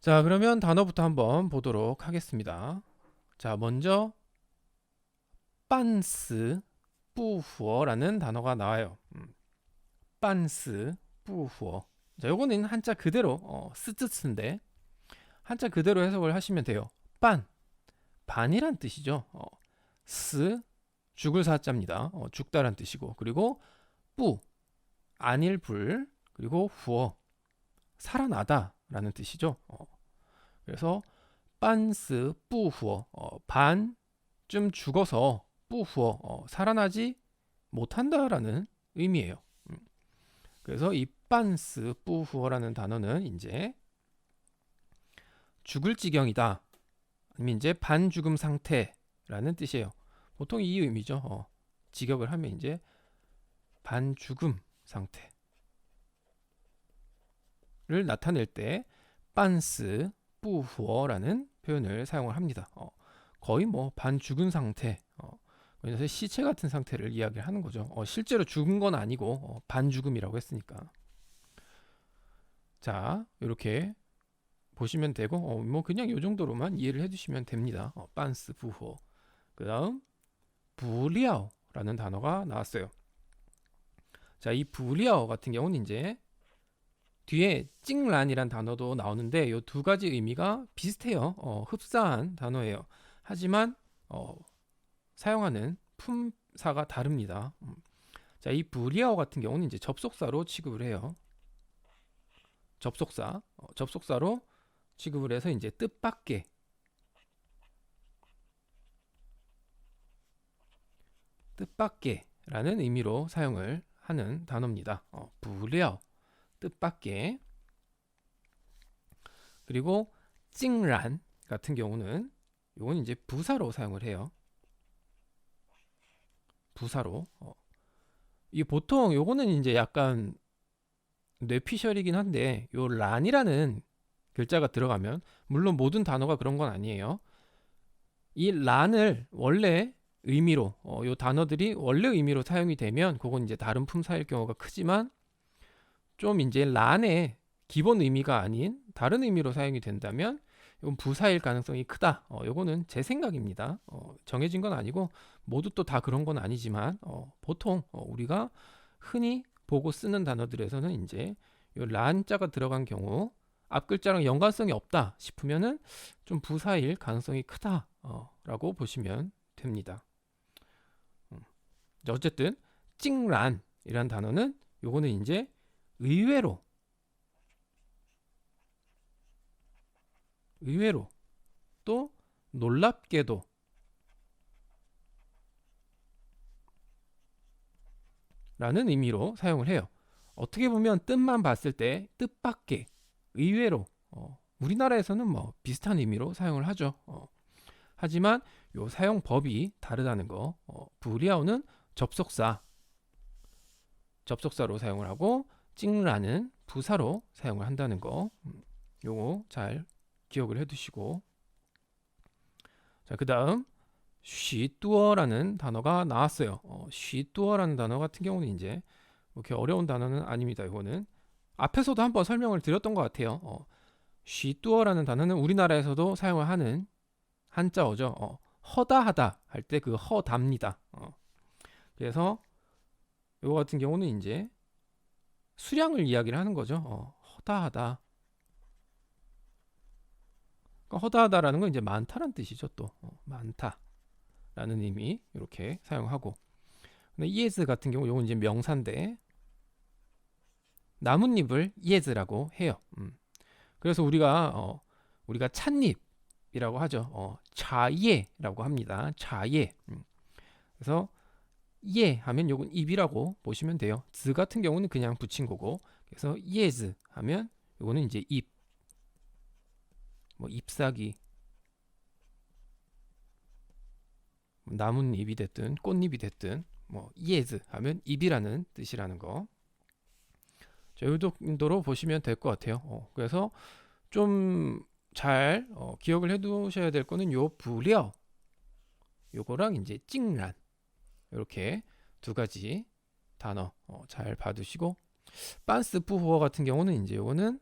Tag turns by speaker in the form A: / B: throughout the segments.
A: 자, 그러면 단어부터 한번 보도록 하겠습니다. 자, 먼저 빤스 뿌후어라는 단어가 나와요. 음, 빤스 뿌후어. 자, 요거는 한자 그대로 어, 스츠스인데 한자 그대로 해석을 하시면 돼요. 빤 반이란 뜻이죠. 어, 스 죽을 사자입니다. 어, 죽다란 뜻이고 그리고 뿌 안일 불 그리고 후어 살아나다 라는 뜻이죠. 어, 그래서 빤스 뿌후어 어, 반쯤 죽어서 뿌후어 어, 살아나지 못한다라는 의미예요. 음. 그래서 이 빤스 뿌후어라는 단어는 이제 죽을 지경이다. 아니면 이제 반죽음 상태라는 뜻이에요. 보통 이 의미죠. 어, 직역을 하면 이제 반죽음 상태 를 나타낼 때 빤스 뿌후어라는 표현을 사용을 합니다. 어, 거의 뭐 반 죽은 상태, 어, 시체 같은 상태를 이야기를 하는 거죠. 어, 실제로 죽은 건 아니고 어, 반 죽음이라고 했으니까. 자, 이렇게 보시면 되고, 어, 뭐 그냥 이 정도로만 이해를 해주시면 됩니다. 어, 빤스 부호. 그 다음 부리아오라는 단어가 나왔어요. 자, 이 부리아오 같은 경우는 이제 뒤에 찡란이란 단어도 나오는데 이 두 가지 의미가 비슷해요. 어, 흡사한 단어예요. 하지만 어, 사용하는 품사가 다릅니다. 음. 자, 이 부리아오 같은 경우는 이제 접속사로 취급을 해요. 접속사, 어, 접속사로 취급을 해서 이제 뜻밖의 뜻밖의라는 의미로 사용을 하는 단어입니다. 어, 부려 뜻밖의 그리고 찡란 같은 경우는 이건 이제 부사로 사용을 해요. 부사로. 어. 이 보통 요거는 이제 약간 뇌피셜이긴 한데 요 란이라는 글자가 들어가면 물론 모든 단어가 그런 건 아니에요. 이 란을 원래 의미로 어, 요 단어들이 원래 의미로 사용이 되면 그건 이제 다른 품사일 경우가 크지만 좀 이제 란의 기본 의미가 아닌 다른 의미로 사용이 된다면 이건 부사일 가능성이 크다. 어, 요거는 제 생각입니다. 어, 정해진 건 아니고 모두 또 다 그런 건 아니지만 어, 보통 어, 우리가 흔히 보고 쓰는 단어들에서는 이제 요 란자가 들어간 경우 앞 글자랑 연관성이 없다 싶으면은 좀 부사일 가능성이 크다라고 보시면 됩니다. 음. 어쨌든 찡란이란 단어는 요거는 이제 의외로 의외로 또 놀랍게도 라는 의미로 사용을 해요. 어떻게 보면 뜻만 봤을 때 뜻밖의 의외로 어, 우리나라에서는 뭐 비슷한 의미로 사용을 하죠. 어, 하지만 요 사용법이 다르다는 거. 어, 부리아오는 접속사 접속사로 사용을 하고 찡라는 부사로 사용을 한다는 거. 음, 요거 잘 기억을 해두시고 자 그 다음 쉬뚜어라는 단어가 나왔어요. 어, 쉬뚜어라는 단어 같은 경우는 이제 이렇게 어려운 단어는 아닙니다. 이거는 앞에서도 한번 설명을 드렸던 것 같아요. 어, 쉬뚜어라는 단어는 우리나라에서도 사용을 하는 한자어죠. 어, 허다하다 할 때 그 허답니다. 어, 그래서 이거 같은 경우는 이제 수량을 이야기를 하는 거죠. 어, 허다하다. 그러니까 허다하다라는 건 이제 많다라는 뜻이죠. 또 어, 많다라는 의미 이렇게 사용하고. 근데 이에즈 같은 경우 이건 이제 명사인데 나뭇잎을 이에즈라고 해요. 음. 그래서 우리가 어, 우리가 찻잎이라고 하죠. 어, 차예라고 합니다. 차예. 음. 그래서 예 하면 요건 잎이라고 보시면 돼요. 즈 같은 경우는 그냥 붙인 거고 그래서 예즈 하면 요거는 이제 잎. 뭐 잎사귀 나뭇잎이 됐든 꽃잎이 됐든 뭐 예즈 하면 잎이라는 뜻이라는 거. 자, 이 정도로 보시면 될 것 같아요. 어, 그래서 좀잘 어, 기억을 해두셔야 될 거는 요 부려 요거랑 이제 찡란 이렇게 두 가지 단어 어, 잘 봐두시고 빤스 부호어 같은 경우는 이제 요거는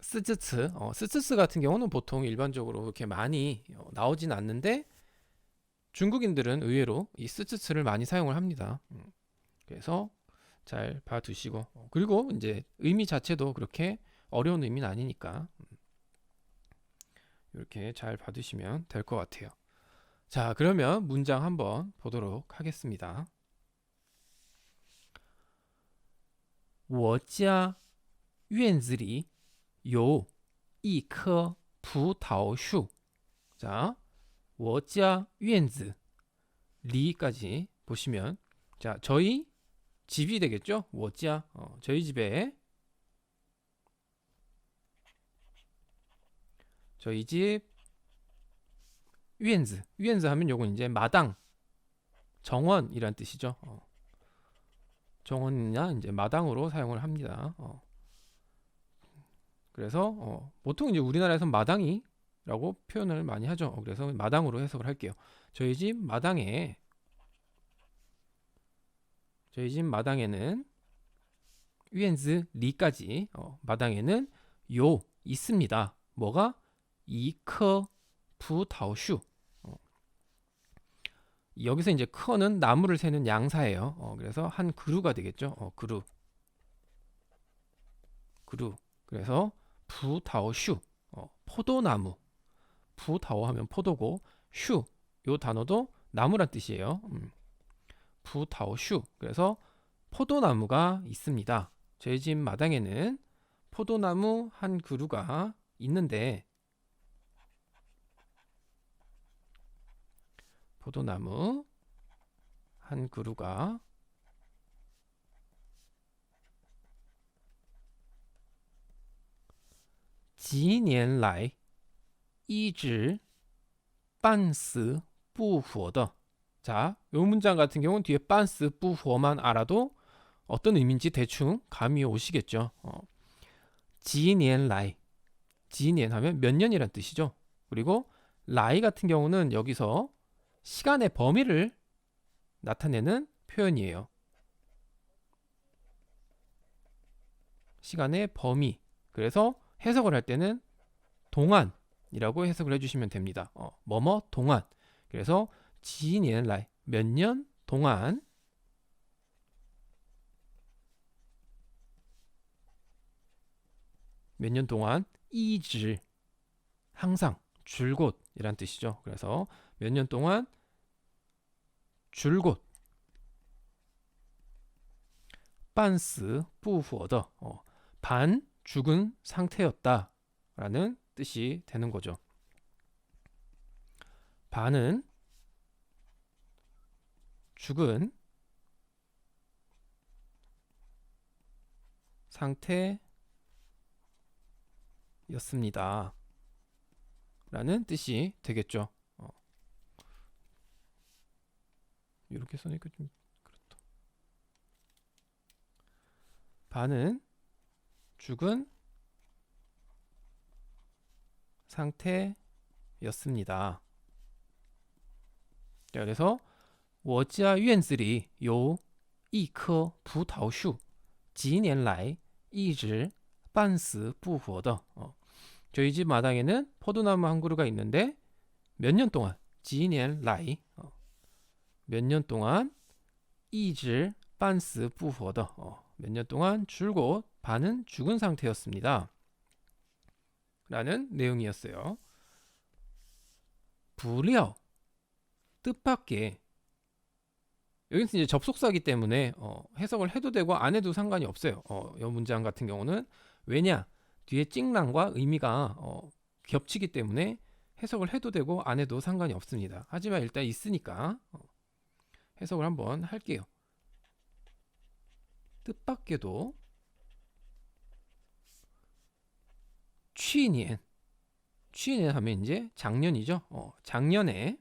A: 스츠츠, 어, 스츠츠 같은 경우는 보통 일반적으로 그렇게 많이 어, 나오진 않는데 중국인들은 의외로 이 스츠츠를 많이 사용을 합니다. 음, 그래서 잘 봐두시고 어, 그리고 이제 의미 자체도 그렇게 어려운 의미는 아니니까 음, 이렇게 잘 봐두시면 될 것 같아요. 자, 그러면 문장 한번 보도록 하겠습니다. 我家院子里有一棵葡萄树. 자, 我家院子 리까지 보시면 자, 저희 집이 되겠죠? 我家 어, 저희 집에 저희 집 유엔즈 유엔즈 하면 요건 이제 마당 정원이란 뜻이죠. 어. 정원이나 이제 마당으로 사용을 합니다. 어. 그래서 어, 보통 이제 우리나라에서 마당이라고 표현을 많이 하죠. 어, 그래서 마당으로 해석을 할게요. 저희 집 마당에 저희 집 마당에는 유엔즈 리까지 어, 마당에는 요 있습니다. 뭐가 이커 푸타오슈 어. 여기서 이제 커는 나무를 세는 양사예요. 어, 그래서 한 그루가 되겠죠. 어, 그루 그루 그래서 푸타오슈 어, 포도나무 푸타오 하면 포도고 슈 요 단어도 나무란 뜻이에요. 음. 푸타오슈 그래서 포도나무가 있습니다. 저희 집 마당에는 포도나무 한 그루가 있는데 포도나무 한 그루가 지년来 이즈 반스 부호더 자, 요 문장 같은 경우는 뒤에 반스 부호만 알아도 어떤 의미인지 대충 감이 오시겠죠. 어. 지년来 지년 하면 몇 년이란 뜻이죠. 그리고 라이 같은 경우는 여기서 시간의 범위를 나타내는 표현이에요. 시간의 범위. 그래서 해석을 할 때는 동안이라고 해석을 해주시면 됩니다. 어, 뭐뭐 동안. 그래서 지인의 라이 몇 년 동안 몇 년 동안 이즈 항상 줄곧 이란 뜻이죠. 그래서 몇 년 동안 줄곧 반스 부후어더 어, 반 죽은 상태였다라는 뜻이 되는 거죠. 반은 죽은 상태였습니다. 라는 뜻이 되겠죠. 이렇게 써니까 좀 그렇다. 반은 죽은 상태였습니다. 그래서 我家院子里有一棵葡萄树，几年来一直半死不活的. 어. 저희 집 마당에는 포도나무 한 그루가 있는데 몇 년 동안 几年来 어. 몇 년 동안 이질 반스 부호더 어, 몇년 동안 줄곧 반은 죽은 상태였습니다. 라는 내용이었어요. 불려 뜻밖의 여기서 이제 접속사기 때문에 어, 해석을 해도 되고 안 해도 상관이 없어요. 어, 이 문장 같은 경우는 왜냐 뒤에 찍랑과 의미가 어, 겹치기 때문에 해석을 해도 되고 안 해도 상관이 없습니다. 하지만 일단 있으니까 어. 해석을 한번 할게요. 뜻밖에도 취니엔 취니엔 하면 이제 작년이죠. 어, 작년에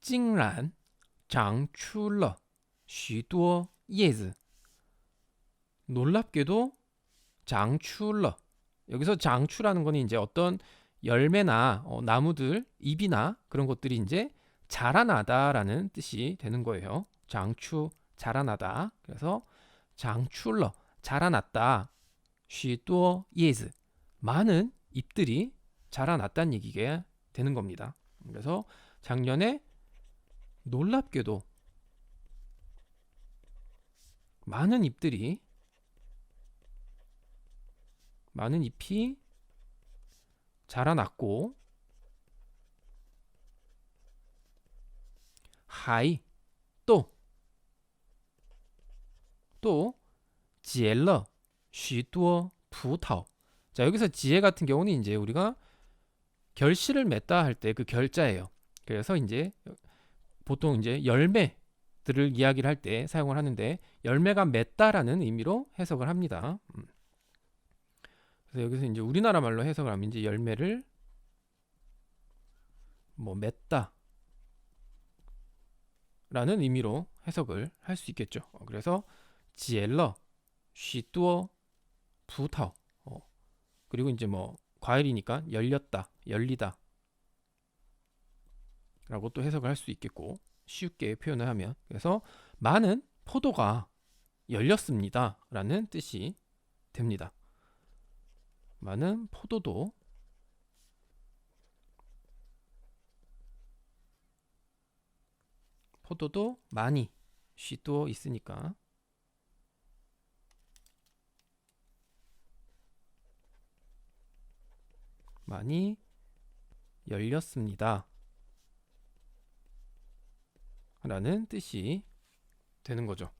A: 찡란 장출러 쉬도어 예즈 놀랍게도 장출러 여기서 장추라는 건 이제 어떤 열매나 어, 나무들, 잎이나 그런 것들이 이제 자라나다라는 뜻이 되는 거예요. 장추 자라나다. 그래서 장출러 자라났다. 쉬또 예즈 많은 잎들이 자라났다는 얘기가 되는 겁니다. 그래서 작년에 놀랍게도 많은 잎들이 많은 잎이 자라났고 하이 또또 지엘러 쉬두어 부타오. 자 여기서 지혜 같은 경우는 이제 우리가 결실을 맺다 할 때 그 결자예요. 그래서 이제 보통 이제 열매들을 이야기를 할 때 사용을 하는데 열매가 맺다라는 의미로 해석을 합니다. 음. 그래서 여기서 이제 우리나라 말로 해석을 하면 이제 열매를 뭐 맺다 라는 의미로 해석을 할 수 있겠죠. 어, 그래서 지엘러, 쉬뚜어, 부타오 어. 그리고 이제 뭐 과일이니까 열렸다, 열리다 라고 또 해석을 할 수 있겠고 쉽게 표현을 하면 그래서 많은 포도가 열렸습니다 라는 뜻이 됩니다. 많은 포도도 포도도 많이 쉬도 있으니까 많이 열렸습니다. 라는 뜻이 되는 거죠.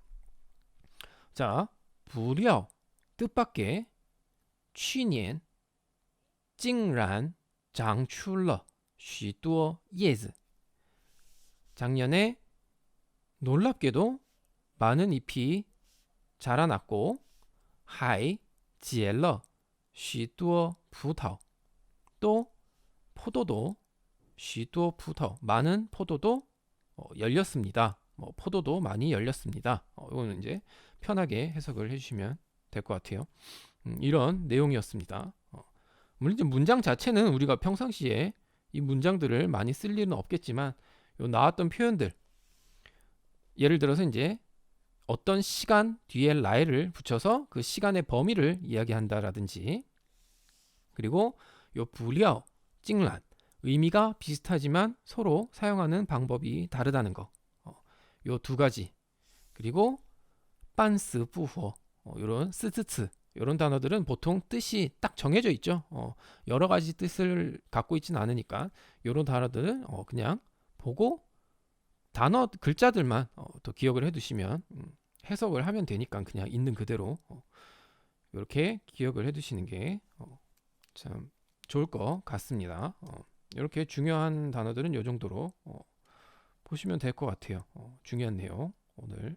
A: 자, 부려 뜻밖의 去年 竟然 장출러 许多叶子 작년에 놀랍게도 많은 잎이 자라났고 还结了许多葡萄또 포도도 许多葡萄 많은 포도도 어, 열렸습니다. 뭐 포도도 많이 열렸습니다. 어, 이거는 이제 편하게 해석을 해주시면 될 것 같아요. 음, 이런 내용이었습니다. 어, 물론 이제 문장 자체는 우리가 평상시에 이 문장들을 많이 쓸 일은 없겠지만 요 나왔던 표현들 예를 들어서 이제 어떤 시간 뒤에 라이를 붙여서 그 시간의 범위를 이야기한다라든지 그리고 요 부려 찡란 의미가 비슷하지만 서로 사용하는 방법이 다르다는 거. 어, 가지. 그리고 빤스 부호 어, 요런 스츠츠 이런 단어들은 보통 뜻이 딱 정해져 있죠. 어, 여러 가지 뜻을 갖고 있지는 않으니까 이런 단어들은 어, 그냥 보고 단어 글자들만 어, 더 기억을 해두시면 음, 해석을 하면 되니까 그냥 있는 그대로 어, 이렇게 기억을 해두시는 게참 어, 좋을 것 같습니다. 어, 이렇게 중요한 단어들은 이 정도로 어, 보시면 될 것 같아요. 어, 중요한 내용 오늘.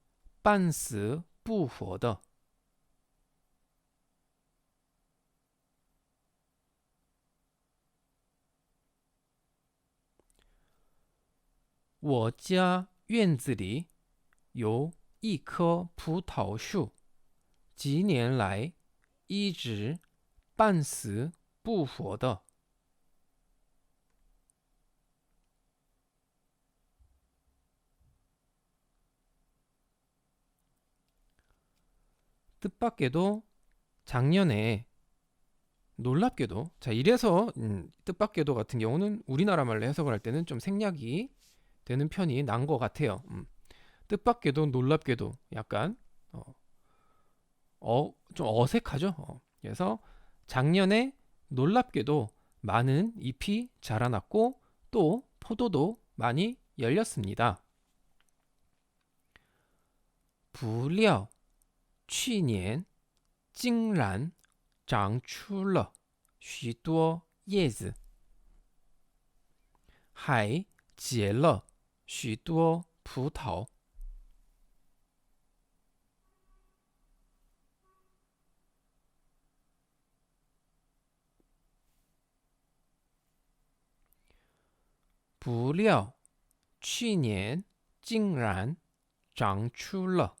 A: 半死不活的。我家院子里有一棵葡萄树，几年来一直。半死不活的。 뜻밖에도 작년에 놀랍게도 자 이래서 음, 뜻밖에도 같은 경우는 우리나라 말로 해석을 할 때는 좀 생략이 되는 편이 난 것 같아요. 음. 뜻밖에도 놀랍게도 약간 어, 어, 좀 어색하죠. 어. 그래서 작년에 놀랍게도 많은 잎이 자라났고 또 포도도 많이 열렸습니다. 不料去年竟然长出了许多叶子。还结了许多葡萄。不料去年竟然长出了